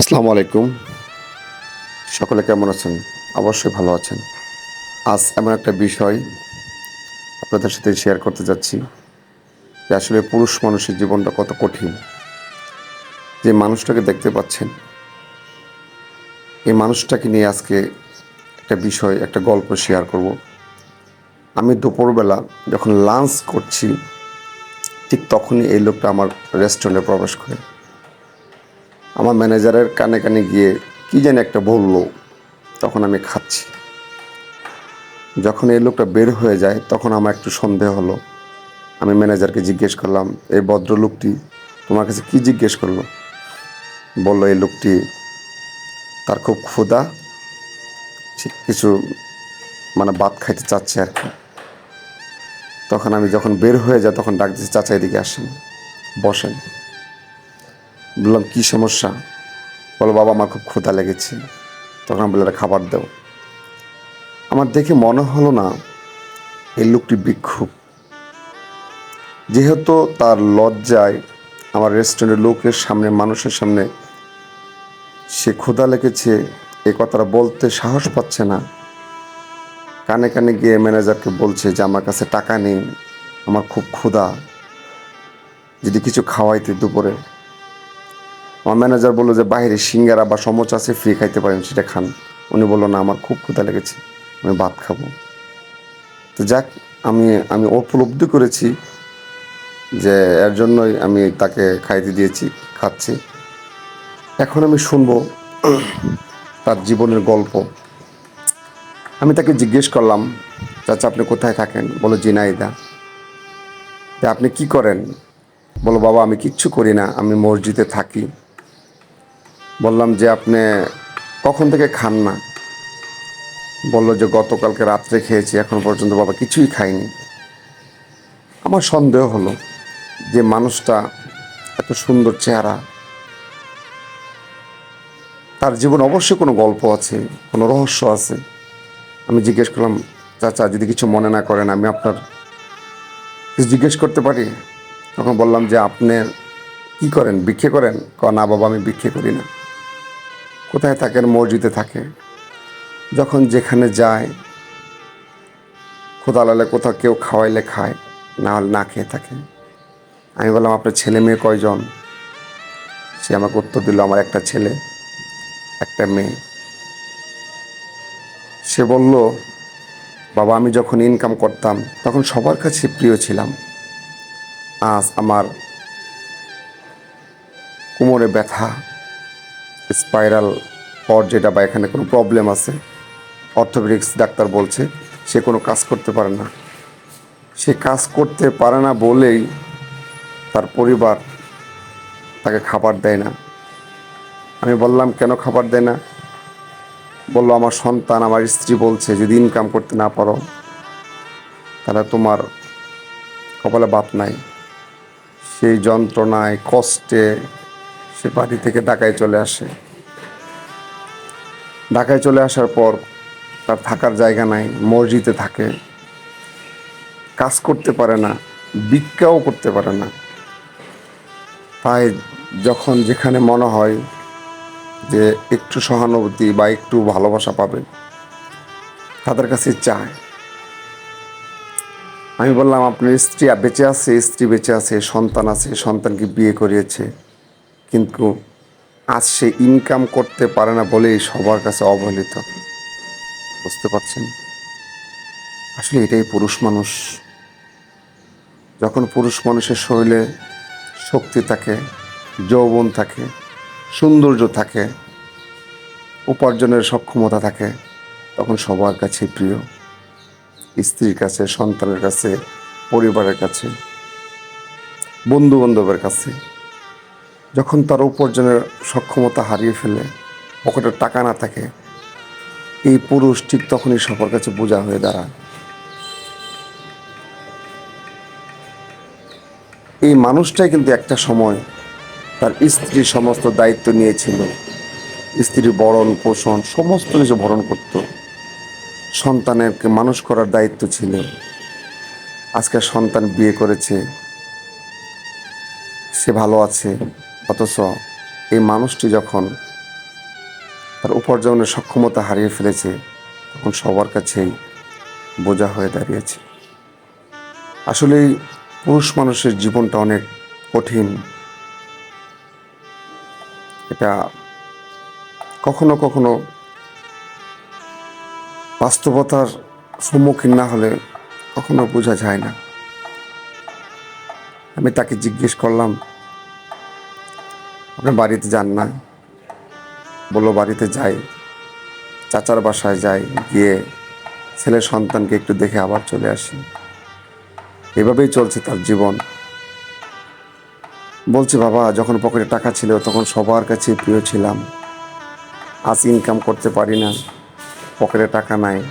আসসালামু আলাইকুম। সকলে কেমন আছেন? অবশ্যই ভালো আছেন। আজ এমন একটা বিষয় আপনাদের সাথে শেয়ার করতে যাচ্ছি যে আসলে পুরুষ মানুষের জীবনটা কত কঠিন। যে মানুষটাকে দেখতে পাচ্ছেন, এই মানুষটাকে নিয়ে আজকে একটা বিষয়, একটা গল্প শেয়ার করব। আমি দুপুরবেলা যখন লাঞ্চ করছি, ঠিক তখনই এই লোকটা আমার রেস্টুরেন্টে প্রবেশ করে। আমার ম্যানেজারের কানে কানে গিয়ে কী যেন একটা বলল, তখন আমি খাচ্ছি। যখন এই লোকটা বের হয়ে যায়, তখন আমার একটু সন্দেহ হলো। আমি ম্যানেজারকে জিজ্ঞেস করলাম, এই ভদ্রলোকটি তোমার কাছে কি জিজ্ঞেস করল? বলল, এই লোকটি তার খুব ক্ষুধা কিছু মানে ভাত খাইতে চাচ্ছে আর কি। তখন আমি যখন বের হয়ে যাই, তখন ডাক দিচ্ছি চাচা এদিকে আসেন, বসেন। বললাম, কী সমস্যা? বলো, বাবা, আমার খুব ক্ষুধা লেগেছে। তখন আমি বললাম খাবার দাও। আমার দেখে মনে হলো না, এই লোকটি বিক্ষোভ। যেহেতু তার লজ্জায় আমার রেস্টুরেন্টের লোকের সামনে, মানুষের সামনে সে ক্ষুধা লেগেছে, এ কথাটা বলতে সাহস পাচ্ছে না। কানে কানে গিয়ে ম্যানেজারকে বলছে যে, আমার কাছে টাকা নেই, আমার খুব ক্ষুধা। যদি কিছু খাওয়াইতে দুপুরে আমার ম্যানেজার বলল যে বাইরে সিঙ্গারা বা সমোচা আছে ফ্রি খাইতে পারেন, সেটা খান। উনি বলল, না, আমার খুব ক্ষুধা লেগেছে, আমি ভাত খাব। তো যাক, আমি আমি উপলব্ধি করেছি যে, এর জন্যই আমি তাকে খাইতে দিয়েছি, খাচ্ছি। এখন আমি শুনব তার জীবনের গল্প। আমি তাকে জিজ্ঞেস করলাম, চাচা, আপনি কোথায় থাকেন? বলো জিনাইদা। তা আপনি কি করেন? বলো বাবা, আমি কিচ্ছু করি না, আমি মসজিদে থাকি। বললাম যে আপনি কখন থেকে খান না? বলল যে গতকালকে রাত্রে খেয়েছি, এখন পর্যন্ত বাবা কিছুই খাইনি। আমার সন্দেহ হলো যে মানুষটা এত সুন্দর চেহারা। তার জীবন অবশ্যই কোনো গল্প আছে, কোনো রহস্য আছে। আমি জিজ্ঞেস করলাম, চাচা, যদি কিছু মনে না করেন, আমি আপনার কিছু জিজ্ঞেস করতে পারি? তখন বললাম যে, আপনি কি করেন? ভিক্ষে করেন? ক না বাবা, আমি ভিক্ষে করি না। কোথায় থাকেন মসজিদে থাকে, যখন যেখানে যায়, খোদা লালে কোথাও কেউ খাওয়াইলে খায়, না হলে না খেয়ে থাকে। আমি বললাম, আপনার ছেলে মেয়ে কয়জন? সে আমাকে উত্তর দিল, আমার একটা ছেলে, একটা মেয়ে। সে বলল, বাবা, আমি যখন ইনকাম করতাম, তখন সবার কাছে প্রিয় ছিলাম। আজ আমার কোমরে ব্যথা স্পাইরাল পর যেটা বা এখানে কোনো প্রবলেম আছে অর্থোপেডিক্স ডাক্তার বলছে, সে কোনো কাজ করতে পারে না। সে কাজ করতে পারে না বলেই তার পরিবার তাকে খাবার দেয় না। আমি বললাম, কেন খাবার দেয় না? বলল, আমার সন্তান, আমার স্ত্রী বলছে, যদি ইনকাম করতে না পারো, তাহলে তোমার কপালে বাপ নাই। সেই যন্ত্রণায়, কষ্টে সে বাড়ি থেকে ঢাকায় চলে আসে। ঢাকায় চলে আসার পর তার থাকার জায়গা নাই, মসজিদে থাকে। কাজ করতে পারে না, ভিক্ষাও করতে পারে না। তাই যখন যেখানে মনে হয় যে একটু সহানুভূতি বা একটু ভালোবাসা পাবে, তাদের কাছে চায়। আমি বললাম, আপনার স্ত্রী বেঁচে আছে, স্ত্রী বেঁচে আছে, সন্তান আছে, সন্তানকে বিয়ে করিয়েছে। কিন্তু আজ সে ইনকাম করতে পারে না বলেই সবার কাছে অবহেলিত। বুঝতে পারছেন? আসলে এটাই পুরুষ মানুষ। যখন পুরুষ মানুষের শরীরে শক্তি থাকে, যৌবন থাকে, সৌন্দর্য থাকে, উপার্জনের সক্ষমতা থাকে, তখন সবার কাছে প্রিয়। স্ত্রীর কাছে, সন্তানের কাছে, পরিবারের কাছে বন্ধু বান্ধবের কাছে। যখন তার উপার্জনের সক্ষমতা হারিয়ে ফেলে, পকেটে টাকা না থাকে, এই পুরুষ ঠিক তখনই সবার কাছে বোঝা হয়ে দাঁড়ায়। এই মানুষটাই কিন্তু একটা সময় তার স্ত্রীর সমস্ত দায়িত্ব নিয়েছিল। স্ত্রীর বরণ, পোষণ, সমস্ত কিছু বরণ করত। সন্তানেরকে মানুষ করার দায়িত্ব ছিল। আজকে সন্তান বিয়ে করেছে, সে ভালো আছে। অথচ এই মানুষটি যখন তার উপার্জনের সক্ষমতা হারিয়ে ফেলেছে, তখন সবার কাছেই বোঝা হয়ে দাঁড়িয়েছে। আসলেই পুরুষ মানুষের জীবনটা অনেক কঠিন। এটা কখনো কখনো বাস্তবতার সম্মুখীন না হলে কখনো বোঝা যায় না। আমি তাকে জিজ্ঞেস করলাম আপনি বাড়িতে যান না। বলল, বাড়িতে যাই। চাচার বাসায় যাই, গিয়ে ছেলের সন্তানকে একটু দেখে আবার চলে আসি। এভাবেই চলছে তার জীবন। বলছে, বাবা, যখন পকেটে টাকা ছিল, তখন সবার কাছে প্রিয় ছিলাম। আজ ইনকাম করতে পারি না, পকেটে টাকা নাই।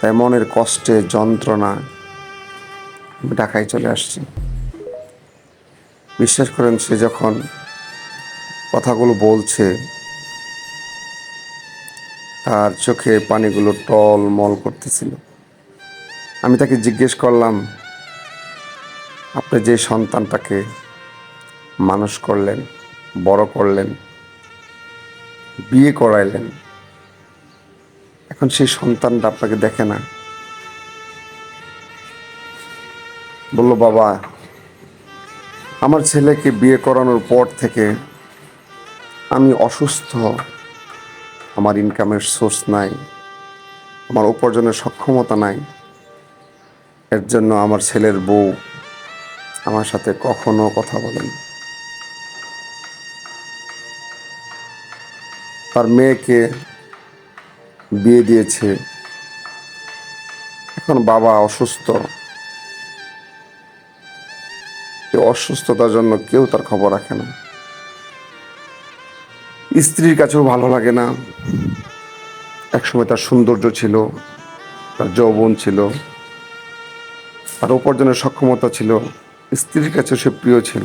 তাই মনের কষ্টে যন্ত্রণা ঢাকায় চলে আসছি। বিশ্বাস করেন, সে যখন কথাগুলো বলছে, তার চোখে পানিগুলো টল মল করতেছিল। আমি তাকে জিজ্ঞেস করলাম, আপনি যে সন্তানটাকে মানুষ করলেন, বড় করলেন, বিয়ে করাইলেন, এখন সেই সন্তানটা আপনাকে দেখে না? বলল, বাবা আমার ছেলেকে বিয়ে করানোর পর থেকে আমি অসুস্থ। আমার ইনকামের সোর্স নাই। আমার উপার্জনের সক্ষমতা নাই। এর জন্য আমার ছেলের বউ আমার সাথে কখনো কথা বলেন তার মেয়েকে বিয়ে দিয়েছে। এখন বাবা অসুস্থ। এই অসুস্থতার জন্য কেউ তার খবর রাখে না। স্ত্রীর কাছেও ভালো লাগে না। একসময় তার সৌন্দর্য ছিল, তার যৌবন ছিল, তার উপার্জনের সক্ষমতা ছিল, স্ত্রীর কাছে সে প্রিয় ছিল।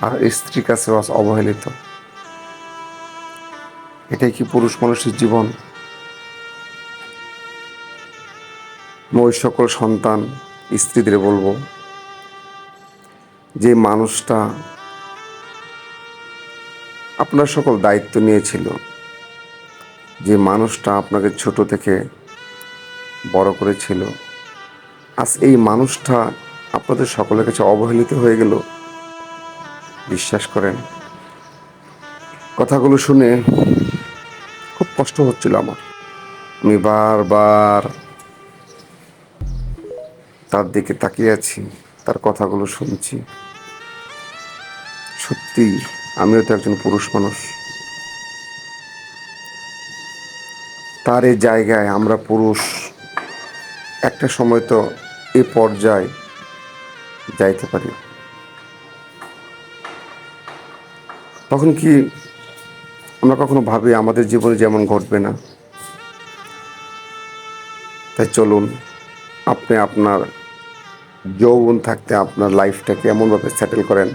আর স্ত্রীর কাছে অবহেলিত। এটাই কি পুরুষ মানুষের জীবন? ওই সকল সন্তান স্ত্রীদের বলব যে মানুষটা আপনার সকল দায়িত্ব নিয়েছিল, যে মানুষটা আপনাকে ছোট থেকে বড় করেছিল, আজ এই মানুষটা আপনাদের সকলের কাছে অবহেলিত হয়ে গেল। বিশ্বাস করেন, কথাগুলো শুনে খুব কষ্ট হচ্ছিল আমার। আমি বারবার তার দিকে তাকিয়ে আছি, তার কথাগুলো শুনছি। সত্যি আমিও তো একজন পুরুষ মানুষ। তার এই জায়গায় আমরা পুরুষ, একটা সময় তো এ পর্যায়ে যাইতে পারি। তখন কি আমরা কখনো ভাবি, আমাদের জীবনে যেমন ঘটবে না, তাই চলুন, আপনি আপনার যৌবন থাকতে আপনার লাইফটাকে এমনভাবে সেটেল করেন।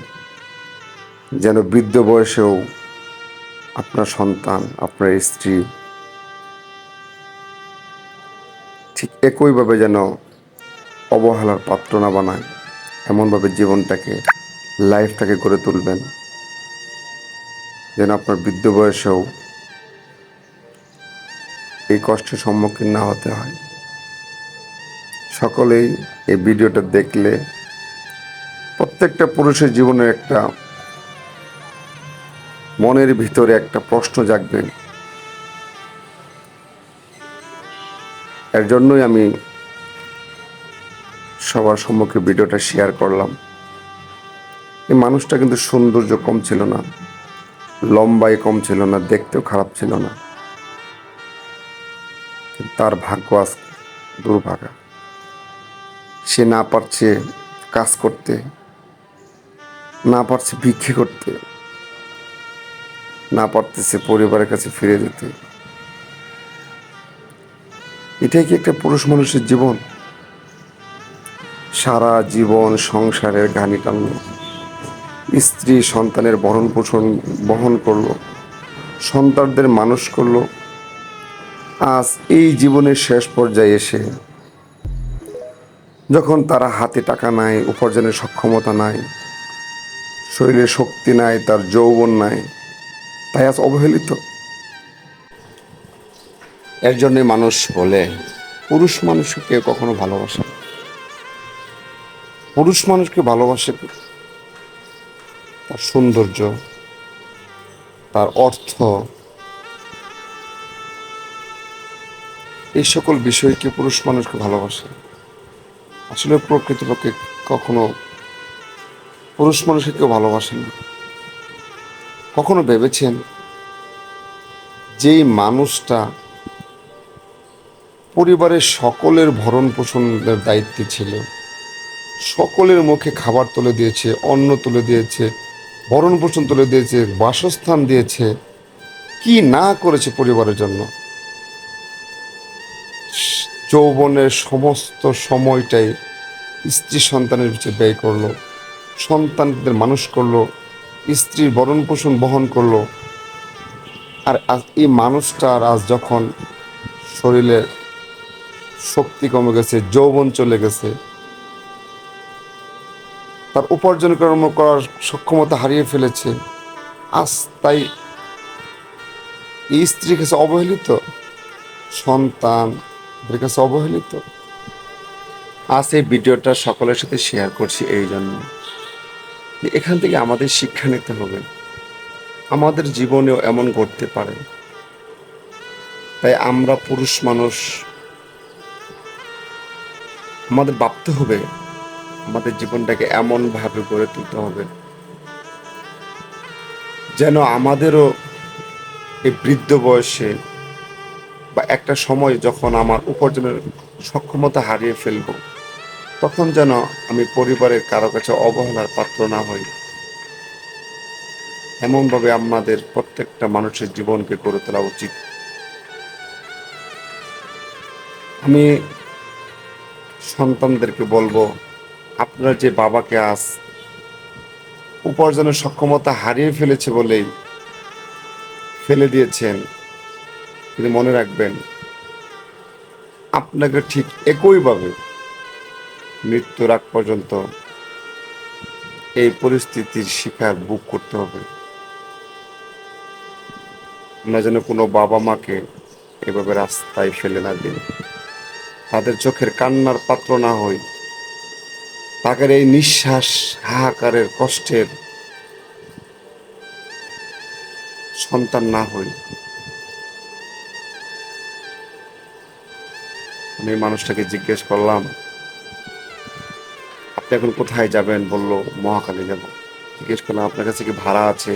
যেন বৃদ্ধ বয়সেও আপনার সন্তান, আপনার স্ত্রী ঠিক একইভাবে যেন অবহেলার পাত্র না বানায়, এমনভাবে জীবনটাকে লাইফটাকে গড়ে তুলবেন। যেন আপনার বৃদ্ধ বয়সেও এই কষ্টের সম্মুখীন না হতে হয়। সকলেই এই ভিডিওটা দেখলে প্রত্যেকটা পুরুষের জীবনে একটা মনের ভিতরে একটা প্রশ্ন জাগবে এর জন্যই আমি সবার সম্মুখে ভিডিওটা শেয়ার করলাম। এই মানুষটা কিন্তু সৌন্দর্য কম ছিল না, লম্বাই কম ছিল না, দেখতেও খারাপ ছিল না। তার ভাগ্য আজ দুর্ভাগা। সে না পারছে কাজ করতে, না পারছে ভিক্ষে করতে না পারতেছে পরিবারের কাছে ফিরে যেতে। এটাই কি একটা পুরুষ মানুষের জীবন? সারা জীবন সংসারের ঘানি টানলো। স্ত্রী সন্তানের ভরণ পোষণ, বহন করল। সন্তানদের মানুষ করল। আজ এই জীবনের শেষ পর্যায়ে এসে যখন তারা হাতে টাকা নাই, উপার্জনের সক্ষমতা নাই, শরীরে শক্তি নাই, তার যৌবন নাই তাই আজ অবহেলিত। এর জন্যই মানুষ বলে, পুরুষ মানুষকে কেউ কখনো ভালোবাসে পুরুষ মানুষকে ভালোবাসে তার সৌন্দর্য, তার অর্থ। এই সকল বিষয়কে পুরুষ মানুষকে ভালোবাসে? আসলে প্রকৃতপক্ষে কখনো পুরুষ মানুষকে কেউ ভালোবাসে না। কখনো ভেবেছেন যেই মানুষটা পরিবারের সকলের ভরণ পোষণের দায়িত্বে ছিল, সকলের মুখে খাবার তুলে দিয়েছে, অন্ন তুলে দিয়েছে, ভরণ পোষণ তুলে দিয়েছে, বাসস্থান দিয়েছে, কি না করেছে পরিবারের জন্য? যৌবনের সমস্ত সময়টাই স্ত্রী সন্তানের পিছিয়ে ব্যয় করল, সন্তানদের মানুষ করল স্ত্রীর ভরণ পোষণ বহন করল। আর এই মানুষটার আজ যখন শরীরের শক্তি কমে গেছে, যৌবন চলে গেছে, তার উপার্জন কর্ম করার সক্ষমতা হারিয়ে ফেলেছে, আজ তাই স্ত্রীর কাছে অবহেলিত, সন্তানদের কাছে অবহেলিত। আজ এই ভিডিওটা সকলের সাথে শেয়ার করছি এই জন্য। এখান থেকে আমাদের শিক্ষা নিতে হবে। আমাদের জীবনেও এমন ঘটতে পারে। তাই আমরা পুরুষ মানুষ, আমাদের ভাবতে হবে, আমাদের জীবনটাকে এমনভাবে গড়ে তুলতে হবে যেন আমাদেরও এই বৃদ্ধ বয়সে বা একটা সময় যখন আমার উপার্জনের সক্ষমতা হারিয়ে ফেলব তখন যেন আমি পরিবারের কারও কাছে অবহেলার পাত্র না হই। এমনভাবে আমাদের প্রত্যেকটা মানুষের জীবনকে গড়ে তোলা উচিত। আমি সন্তানদেরকে বলব, আপনার যে বাবাকে আজ উপার্জনের সক্ষমতা হারিয়ে ফেলেছে বলেই ফেলে দিয়েছেন কিন্তু মনে রাখবেন, আপনাকে ঠিক একইভাবে মৃত্যুর আগ পর্যন্ত এই পরিস্থিতির শিকার বুক করতে হবে। আমরা যেন কোনো বাবা মাকে এভাবে রাস্তায় ফেলে না দিই। তাদের চোখের কান্নার পাত্র না হই। তাদের এই নিঃশ্বাস হাহাকারের কষ্টের সন্তান না হই। আমি মানুষটাকে জিজ্ঞেস করলাম এখন কোথায় যাবেন বলল মহাকালী যাব। জিজ্ঞেস করলাম, আপনার কাছে কি ভাড়া আছে?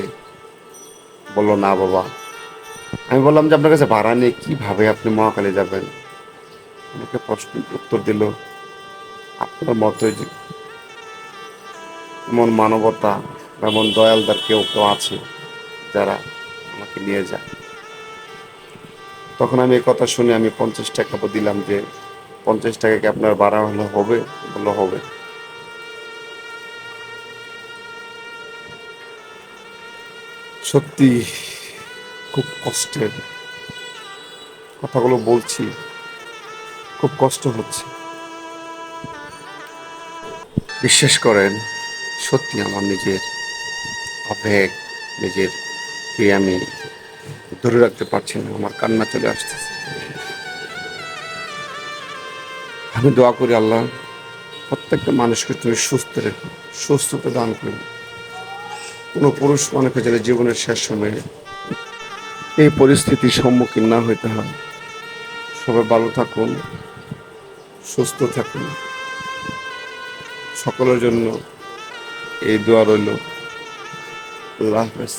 বলল, না বাবা। আমি বললাম যে, আপনার কাছে ভাড়া নেই, কীভাবে আপনি মহাকালী যাবেন? আমাকে প্রশ্ন উত্তর দিল, আপনার মতোই যে এমন মানবতা এমন দয়ালদার কেউ কেউ আছে যারা আমাকে নিয়ে যায়? তখন আমি এই কথা শুনে আমি পঞ্চাশ টাকা দিলাম যে, পঞ্চাশ টাকা কি আপনার বাড়া হলে হবে? বলল, হবে। সত্যি খুব কষ্টের কথাগুলো বলছি। খুব কষ্ট হচ্ছে। বিশ্বাস করেন, সত্যি আমার নিজের আবেগ নিজের কে আমি ধরে রাখতে পারছি না, আমার কান্না চলে আসতেছে আমি দোয়া করি আল্লাহ, প্রত্যেকটা মানুষকে তুমি সুস্থ রেখো, সুস্থতা দান করো। কোনো পুরুষ মানুষকে যেন জীবনের শেষ সময়ে এই পরিস্থিতির সম্মুখীন না হইতে হয়। সবাই ভালো থাকুন, সুস্থ থাকুন। সকলের জন্য এই দোয়া রইল। আল্লাহ হাফেজ।